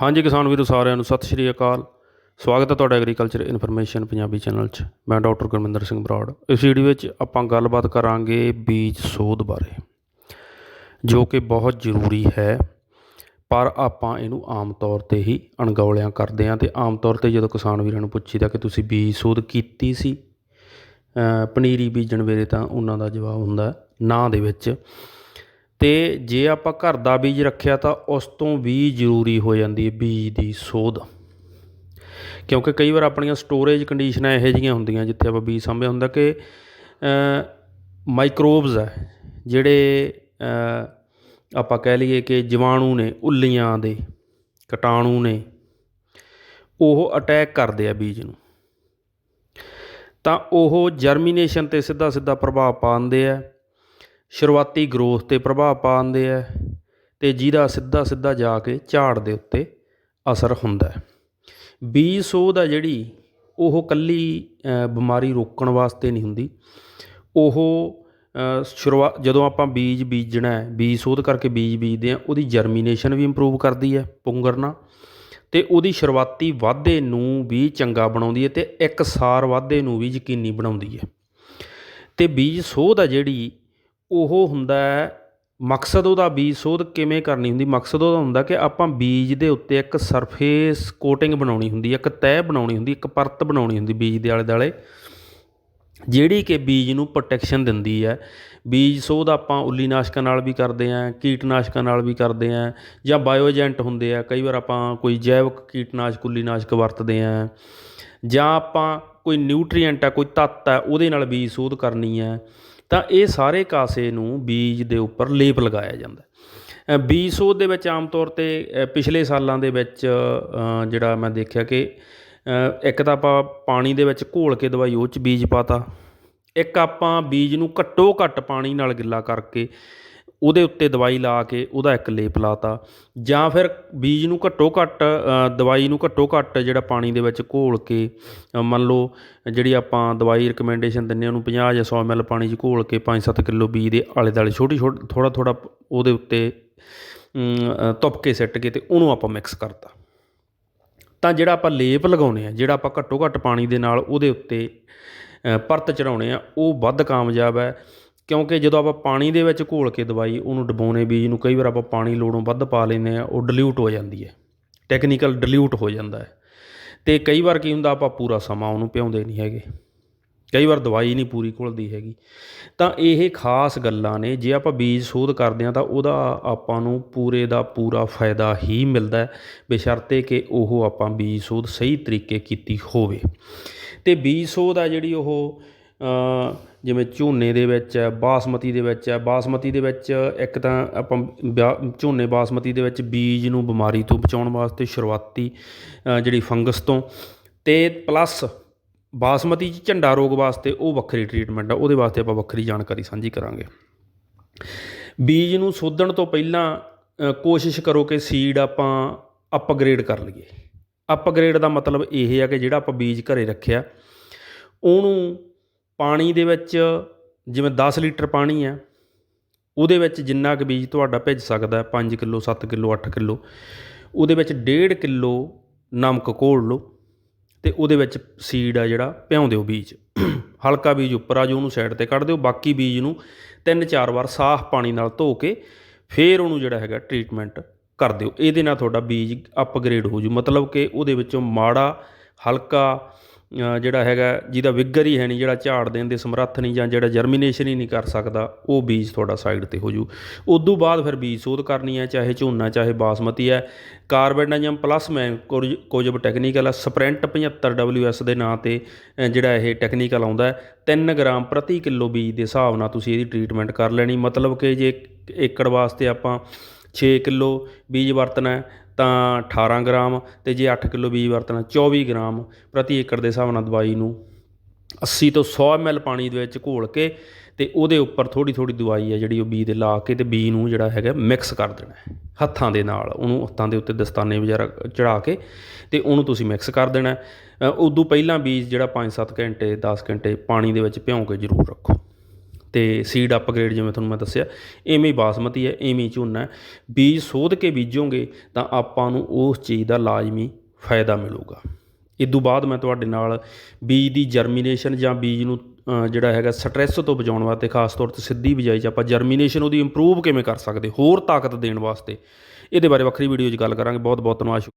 ਹਾਂਜੀ ਕਿਸਾਨ ਵੀਰੋ, ਸਾਰਿਆਂ ਨੂੰ ਸਤਿ ਸ਼੍ਰੀ ਅਕਾਲ। ਸਵਾਗਤ ਹੈ ਤੁਹਾਡਾ ਐਗਰੀਕਲਚਰ ਇਨਫੋਰਮੇਸ਼ਨ ਪੰਜਾਬੀ ਚੈਨਲ 'ਚ। ਮੈਂ ਡਾਕਟਰ ਗੁਰਮਿੰਦਰ ਸਿੰਘ ਬਰਾੜ। ਇਸ ਵੀਡੀਓ ਵਿੱਚ ਆਪਾਂ ਗੱਲਬਾਤ ਕਰਾਂਗੇ ਬੀਜ ਸੋਧ ਬਾਰੇ, ਜੋ ਕਿ ਬਹੁਤ ਜ਼ਰੂਰੀ ਹੈ, ਪਰ ਆਪਾਂ ਇਹਨੂੰ ਆਮ ਤੌਰ ਤੇ ਹੀ ਅਣਗੌਲਿਆਂ ਕਰਦੇ ਹਾਂ। ਤੇ ਆਮ ਤੌਰ ਤੇ ਜਦੋਂ ਕਿਸਾਨ ਵੀਰਾਂ ਨੂੰ ਪੁੱਛੀਦਾ ਕਿ ਤੁਸੀਂ ਬੀਜ ਸੋਧ ਕੀਤੀ ਸੀ ਪਨੀਰੀ ਬੀਜਣ ਵੇਲੇ ਤਾਂ ਉਹਨਾਂ ਦਾ ਜਵਾਬ ਹੁੰਦਾ ਨਾ ਦੇ ਵਿੱਚ। ਅਤੇ ਜੇ ਆਪਾਂ ਘਰ ਦਾ ਬੀਜ ਰੱਖਿਆ ਤਾਂ ਉਸ ਤੋਂ ਵੀ ਜ਼ਰੂਰੀ ਹੋ ਜਾਂਦੀ ਹੈ ਬੀਜ ਦੀ ਸੋਧ। ਕਿਉਂਕਿ ਕਈ ਵਾਰ ਆਪਣੀਆਂ ਸਟੋਰੇਜ ਕੰਡੀਸ਼ਨਾਂ ਇਹੋ ਜਿਹੀਆਂ ਹੁੰਦੀਆਂ ਜਿੱਥੇ ਆਪਾਂ ਬੀਜ ਸਾਂਭਿਆ ਹੁੰਦਾ ਕਿ ਮਾਈਕਰੋਬਸ ਹੈ ਜਿਹੜੇ ਆਪਾਂ ਕਹਿ ਲਈਏ ਕਿ ਜੀਵਾਣੂ ਨੇ, ਉੱਲੀਆਂ ਦੇ, ਕਟਾਣੂ ਨੇ, ਉਹ ਅਟੈਕ ਕਰਦੇ ਆ ਬੀਜ ਨੂੰ। ਤਾਂ ਉਹ ਜਰਮੀਨੇਸ਼ਨ ਤੇ ਸਿੱਧਾ ਸਿੱਧਾ ਪ੍ਰਭਾਵ ਪਾਉਂਦੇ ਆ। ਸ਼ੁਰੂਆਤੀ ਗਰੋਥ ਤੇ ਪ੍ਰਭਾਵ ਪਾਉਂਦੇ ਹੈ ਅਤੇ ਜਿਹਦਾ ਸਿੱਧਾ ਸਿੱਧਾ ਜਾ ਕੇ ਝਾੜ ਦੇ ਉੱਤੇ ਅਸਰ ਹੁੰਦਾ ਬੀਜ ਸੋਧ ਆ ਜਿਹੜੀ ਉਹ ਇਕੱਲੀ ਬਿਮਾਰੀ ਰੋਕਣ ਵਾਸਤੇ ਨਹੀਂ ਹੁੰਦੀ। ਉਹ ਅ, ਸ਼ੁਰੂਆਤ ਜਦੋਂ ਆਪਾਂ ਬੀਜ ਬੀਜਣਾ ਹੈ ਬੀਜ ਸੋਧ ਕਰਕੇ ਬੀਜ ਬੀਜਦੇ ਆ ਉਹਦੀ ਜਰਮੀਨੇਸ਼ਨ ਵੀ ਇੰਪਰੂਵ ਕਰਦੀ ਹੈ ਪੁੰਗਰਨਾ ਤੇ ਉਹਦੀ ਸ਼ੁਰੂਆਤੀ ਵਾਧੇ ਨੂੰ ਵੀ ਚੰਗਾ ਬਣਾਉਂਦੀ ਹੈ ਤੇ ਇੱਕਸਾਰ ਵਾਧੇ ਨੂੰ ਵੀ ਯਕੀਨੀ ਬਣਾਉਂਦੀ ਹੈ। ਤੇ ਬੀਜ ਸੋਧ ਆ ਜਿਹੜੀ ਉਹ ਹੁੰਦਾ ਮਕਸਦ ਉਹਦਾ ਬੀਜ ਸੋਧ ਕਿਵੇਂ ਕਰਨੀ ਹੁੰਦੀ? ਮਕਸਦ ਉਹਦਾ ਹੁੰਦਾ ਕਿ ਆਪਾਂ ਬੀਜ ਦੇ ਉੱਤੇ ਇੱਕ ਸਰਫੇਸ ਕੋਟਿੰਗ ਬਣਾਉਣੀ ਹੁੰਦੀ ਇੱਕ ਤਹਿ ਬਣਾਉਣੀ ਹੁੰਦੀ, ਇੱਕ ਪਰਤ ਬਣਾਉਣੀ ਹੁੰਦੀ ਬੀਜ ਦੇ ਆਲੇ ਦੁਆਲੇ ਜਿਹੜੀ ਕਿ ਬੀਜ ਨੂੰ ਪ੍ਰੋਟੈਕਸ਼ਨ ਦਿੰਦੀ ਹੈ। ਬੀਜ ਸੋਧ ਆਪਾਂ ਉੱਲੀਨਾਸ਼ਕਾਂ ਨਾਲ ਵੀ ਕਰਦੇ ਆਂ ਕੀਟਨਾਸ਼ਕਾਂ ਨਾਲ ਵੀ ਕਰਦੇ ਆਂ ਜਾਂ ਬਾਇਓ ਹੁੰਦੇ ਆ, ਕਈ ਵਾਰ ਆਪਾਂ ਕੋਈ ਜੈਵਿਕ ਕੀਟਨਾਸ਼ਕ ਉੱਲੀਨਾਸ਼ਕ ਵਰਤਦੇ ਆਂ ਜਾਂ ਆਪਾਂ ਕੋਈ ਨਿਊਟ੍ਰੀਐਂਟ ਆ, ਕੋਈ ਤੱਤ ਆ, ਉਹਦੇ ਨਾਲ ਬੀਜ ਸੋਧ ਕਰਨੀ ਹੈ। ਤਾਂ ਇਹ ਸਾਰੇ ਕਾਸੇ ਨੂੰ ਬੀਜ ਦੇ ਉੱਪਰ ਲੇਪ ਲਗਾਇਆ ਜਾਂਦਾ ਬੀਜ ਸੋਧ ਦੇ ਵਿੱਚ ਆਮ ਤੌਰ ਤੇ ਪਿਛਲੇ ਸਾਲਾਂ ਦੇ ਵਿੱਚ ਜਿਹੜਾ ਮੈਂ ਦੇਖਿਆ ਕਿ ਇੱਕ ਤਾਂ ਆਪਾਂ ਪਾਣੀ ਦੇ ਵਿੱਚ ਘੋਲ ਕੇ ਦਵਾਈ ਉਹ ਚ ਬੀਜ ਪਾਤਾ। ਇੱਕ ਆਪਾਂ ਬੀਜ ਨੂੰ ਘੱਟੋ ਘੱਟ ਪਾਣੀ ਨਾਲ ਗਿੱਲਾ ਕਰਕੇ ਉਹਦੇ ਉੱਤੇ ਦਵਾਈ ਲਾ ਕੇ ਉਹਦਾ ਇੱਕ ਲੇਪ ਲਾਤਾ। ਜਾਂ ਫਿਰ ਬੀਜ ਨੂੰ ਘੱਟੋ ਘੱਟ ਦਵਾਈ ਨੂੰ ਘੱਟੋ ਘੱਟ ਜਿਹੜਾ ਪਾਣੀ ਦੇ ਵਿੱਚ ਘੋਲ ਕੇ ਮੰਨ ਲਓ ਜਿਹੜੀ ਆਪਾਂ ਦਵਾਈ ਰਿਕਮੈਂਡੇਸ਼ਨ ਦਿੰਨੇ ਉਹਨੂੰ 50 ਜਾਂ 100 ml ਪਾਣੀ 'ਚ ਘੋਲ ਕੇ 5-7 ਕਿਲੋ ਬੀਜ ਦੇ ਆਲੇ ਦੁਆਲੇ ਛੋਟੀ ਛੋਟੀ ਥੋੜਾ ਥੋੜਾ ਉਹਦੇ ਉੱਤੇ ਅਮ, ਅ, ਤੁਪ ਕੇ ਸਿੱਟ ਕੇ ਤੇ ਉਹਨੂੰ ਆਪਾਂ ਮਿਕਸ ਕਰਤਾ। ਤਾਂ ਜਿਹੜਾ ਆਪਾਂ ਲੇਪ ਲਗਾਉਨੇ ਆ ਜਿਹੜਾ ਆਪਾਂ ਘੱਟੋ ਘੱਟ ਪਾਣੀ ਦੇ ਨਾਲ ਉਹਦੇ ਉੱਤੇ ਪਰਤ ਚੜਾਉਣੇ ਆ ਉਹ ਵੱਧ ਕਾਮਯਾਬ ਹੈ। ਕਿਉਂਕਿ ਜਦੋਂ ਆਪਾਂ ਪਾਣੀ ਦੇ ਵਿੱਚ ਘੋਲ ਕੇ ਦਵਾਈ, ਉਹਨੂੰ ਡਬਾਉਣੇ ਬੀਜ ਨੂੰ ਕਈ ਵਾਰ ਆਪਾਂ ਪਾਣੀ ਲੋੜੋਂ ਵੱਧ ਪਾ ਲੈਂਦੇ ਆ ਉਹ ਡਿਲੂਟ ਹੋ ਜਾਂਦੀ ਹੈ। ਟੈਕਨੀਕਲ ਡਿਲੂਟ ਹੋ ਜਾਂਦਾ ਹੈ। ਤੇ ਕਈ ਵਾਰ ਕੀ ਹੁੰਦਾ, ਆਪਾਂ ਪੂਰਾ ਸਮਾਂ ਉਹਨੂੰ ਪਿਆਉਂਦੇ ਨਹੀਂ ਹੈਗੇ। ਕਈ ਵਾਰ ਦਵਾਈ ਨਹੀਂ ਪੂਰੀ ਘੁਲਦੀ ਹੈਗੀ। ਤਾਂ ਇਹ ਖਾਸ ਗੱਲਾਂ ਨੇ, ਜੇ ਆਪਾਂ ਬੀਜ ਸੋਧ ਕਰਦੇ ਹਾਂ ਤਾਂ ਉਹਦਾ ਆਪਾਂ ਨੂੰ ਪੂਰੇ ਦਾ ਪੂਰਾ ਫਾਇਦਾ ਹੀ ਮਿਲਦਾ ਬੇਸ਼ਰਤੇ ਕਿ ਉਹ ਆਪਾਂ ਬੀਜ ਸੋਧ ਸਹੀ ਤਰੀਕੇ ਕੀਤੀ ਹੋਵੇ। ਤੇ ਬੀਜ ਸੋਧ ਆ ਜਿਹੜੀ ਉਹ ਜਿਵੇਂ ਝੋਨੇ ਦੇ ਵਿੱਚ ਹੈ, ਬਾਸਮਤੀ ਦੇ ਵਿੱਚ ਹੈ, ਬਾਸਮਤੀ ਦੇ ਵਿੱਚ ਇੱਕ ਤਾਂ ਆਪਾਂ ਬਿਆ- ਝੋਨੇ ਬਾਸਮਤੀ ਦੇ ਵਿੱਚ ਬੀਜ ਨੂੰ ਬਿਮਾਰੀ ਤੋਂ ਬਚਾਉਣ ਵਾਸਤੇ ਸ਼ੁਰੂਆਤੀ ਜਿਹੜੀ ਫੰਗਸ ਤੋਂ ਅਤੇ ਪਲੱਸ ਬਾਸਮਤੀ 'ਚ ਝੰਡਾ ਰੋਗ ਵਾਸਤੇ ਉਹ ਵੱਖਰੀ ਟਰੀਟਮੈਂਟ ਆ, ਉਹਦੇ ਵਾਸਤੇ ਆਪਾਂ ਵੱਖਰੀ ਜਾਣਕਾਰੀ ਸਾਂਝੀ ਕਰਾਂਗੇ। ਬੀਜ ਨੂੰ ਸੋਧਣ ਤੋਂ ਪਹਿਲਾਂ ਕੋਸ਼ਿਸ਼ ਕਰੋ ਕਿ ਸੀਡ ਆਪਾਂ ਅਪਗ੍ਰੇਡ ਕਰ ਲਈਏ। ਅਪਗ੍ਰੇਡ ਦਾ ਮਤਲਬ ਇਹ ਹੈ ਕਿ ਜਿਹੜਾ ਆਪਾਂ ਬੀਜ ਘਰੇ ਰੱਖਿਆ, ਉਹਨੂੰ ਪਾਣੀ ਦੇ ਵਿੱਚ ਜਿਵੇਂ 10 ਲੀਟਰ ਪਾਣੀ ਹੈ ਉਹਦੇ ਵਿੱਚ ਜਿੰਨਾ ਕੁ ਬੀਜ ਤੁਹਾਡਾ ਭਿੱਜ ਸਕਦਾ 5 ਕਿਲੋ 7 ਕਿਲੋ 8 ਕਿਲੋ, ਉਹਦੇ ਵਿੱਚ 1.5 ਕਿਲੋ ਨਮਕ ਘੋਲ ਲਓ ਤੇ ਉਹਦੇ ਵਿੱਚ ਸੀਡ ਆ ਜਿਹੜਾ ਭਿਉਂ ਦਿਓ ਬੀਜ। ਹਲਕਾ ਬੀਜ ਉੱਪਰ ਆ ਜੋ ਉਹਨੂੰ ਸਾਈਡ ਤੇ ਕੱਢ ਦਿਓ, ਬਾਕੀ ਬੀਜ ਨੂੰ ਤਿੰਨ ਚਾਰ ਵਾਰ ਸਾਫ਼ ਪਾਣੀ ਨਾਲ ਧੋ ਕੇ ਫੇਰ ਉਹਨੂੰ ਜਿਹੜਾ ਹੈਗਾ ਟ੍ਰੀਟਮੈਂਟ ਕਰ ਦਿਓ। ਇਹਦੇ ਨਾਲ ਤੁਹਾਡਾ ਬੀਜ ਅਪਗ੍ਰੇਡ ਹੋ ਜੂ। ਮਤਲਬ ਕਿ ਉਹਦੇ ਵਿੱਚੋਂ ਮਾੜਾ, ਹਲਕਾ ਜਿਹੜਾ ਹੈਗਾ, ਜਿਹਦਾ ਵਿਗਰ ਹੀ ਹੈ ਨਹੀਂ, ਜਿਹੜਾ ਝਾੜ ਦੇਣ ਦੇ ਸਮਰੱਥ ਨਹੀਂ ਜਾਂ ਜਿਹੜਾ ਜਰਮੀਨੇਸ਼ਨ ਹੀ ਨਹੀਂ ਕਰ ਸਕਦਾ, ਉਹ ਬੀਜ ਤੁਹਾਡਾ ਸਾਈਡ ਤੇ ਹੋ ਜੂ ਉਦੋਂ ਬਾਅਦ ਫਿਰ ਬੀਜ ਸੋਧ ਕਰਨੀ ਹੈ, ਚਾਹੇ ਝੋਨਾ, ਚਾਹੇ ਬਾਸਮਤੀ ਹੈ। ਕਾਰਬੈਂਡਾਜਮ ਪਲੱਸ ਮੈਂ ਕੁਝ ਕੁਝ ਟੈਕਨੀਕਲ ਹੈ ਸਪ੍ਰਿੰਟ 75 WS ਦੇ ਨਾਂ ਤੇ ਜਿਹੜਾ ਇਹ ਟੈਕਨੀਕਲ ਆਉਂਦਾ ਹੈ 3 ਗ੍ਰਾਮ ਪ੍ਰਤੀ ਕਿਲੋ ਬੀਜ ਦੇ ਹਿਸਾਬ ਨਾਲ ਤੁਸੀਂ ਇਹਦੀ ਟ੍ਰੀਟਮੈਂਟ ਕਰ ਲੈਣੀ। ਮਤਲਬ ਕਿ ਜੇ ਏਕੜ ਵਾਸਤੇ ਆਪਾਂ 6 ਕਿਲੋ ਬੀਜ ਵਰਤਣਾ ਤਾਂ 18 ਗ੍ਰਾਮ ਅਤੇ ਜੇ 8 ਕਿਲੋ ਬੀਜ ਵਰਤਣਾ 24 ਗ੍ਰਾਮ ਪ੍ਰਤੀ ਏਕੜ ਦੇ ਹਿਸਾਬ ਨਾਲ ਦਵਾਈ ਨੂੰ 80 ਤੋਂ 100 ml ਪਾਣੀ ਦੇ ਵਿੱਚ ਘੋਲ ਕੇ ਤੇ ਉਹਦੇ ਉੱਪਰ ਥੋੜੀ ਥੋੜੀ ਦਵਾਈ ਹੈ ਜਿਹੜੀ ਉਹ ਬੀਜ ਦੇ ਲਾ ਕੇ ਤੇ ਬੀਜ ਨੂੰ ਜਿਹੜਾ ਹੈਗਾ ਮਿਕਸ ਕਰ ਦੇਣਾ ਹੱਥਾਂ ਦੇ ਨਾਲ, ਉਹਨੂੰ ਹੱਥਾਂ ਦੇ ਉੱਤੇ ਦਸਤਾਨੇ ਵਗੈਰਾ ਚੜਾ ਕੇ ਤੇ ਉਹਨੂੰ ਤੁਸੀਂ ਮਿਕਸ ਕਰ ਦੇਣਾ ਉਦੋਂ ਪਹਿਲਾਂ ਬੀਜ ਜਿਹੜਾ 5-7 ਘੰਟੇ 10 ਘੰਟੇ ਪਾਣੀ ਦੇ ਵਿੱਚ ਭਿਉਂ ਕੇ ਜ਼ਰੂਰ ਰੱਖੋ। ਤੇ ਸੀਡ ਅਪਗ੍ਰੇਡ ਜਿਵੇਂ ਤੁਹਾਨੂੰ ਮੈਂ ਦੱਸਿਆ, ਇਵੇਂ ਹੀ ਬਾਸਮਤੀ ਹੈ, ਇਵੇਂ ਹੀ ਝੋਨਾ ਹੈ। ਬੀਜ ਸੋਧ ਕੇ ਬੀਜੋਗੇ ਤਾਂ ਆਪਾਂ ਨੂੰ ਉਸ ਚੀਜ਼ ਦਾ ਲਾਜ਼ਮੀ ਫਾਇਦਾ ਮਿਲੂਗਾ। ਤੋਂ ਬਾਅਦ ਮੈਂ ਤੁਹਾਡੇ ਨਾਲ ਬੀਜ ਦੀ ਜਰਮੀਨੇਸ਼ਨ ਜਾਂ ਬੀਜ ਨੂੰ ਜਿਹੜਾ ਹੈਗਾ ਸਟ੍ਰੈਸ ਤੋਂ ਬਚਾਉਣ ਵਾਸਤੇ ਖਾਸ ਤੌਰ ਤੇ ਸਿੱਧੀ ਬਿਜਾਈ 'ਚ ਆਪਾਂ ਜਰਮੀਨੇਸ਼ਨ ਉਹਦੀ ਇੰਪਰੂਵ ਕਿਵੇਂ ਕਰ ਸਕਦੇ, ਹੋਰ ਤਾਕਤ ਦੇਣ ਵਾਸਤੇ, ਇਹਦੇ ਬਾਰੇ ਵੱਖਰੀ ਵੀਡੀਓ 'ਚ ਗੱਲ ਕਰਾਂਗੇ। ਬਹੁਤ ਬਹੁਤ ਧੰਨਵਾਦ।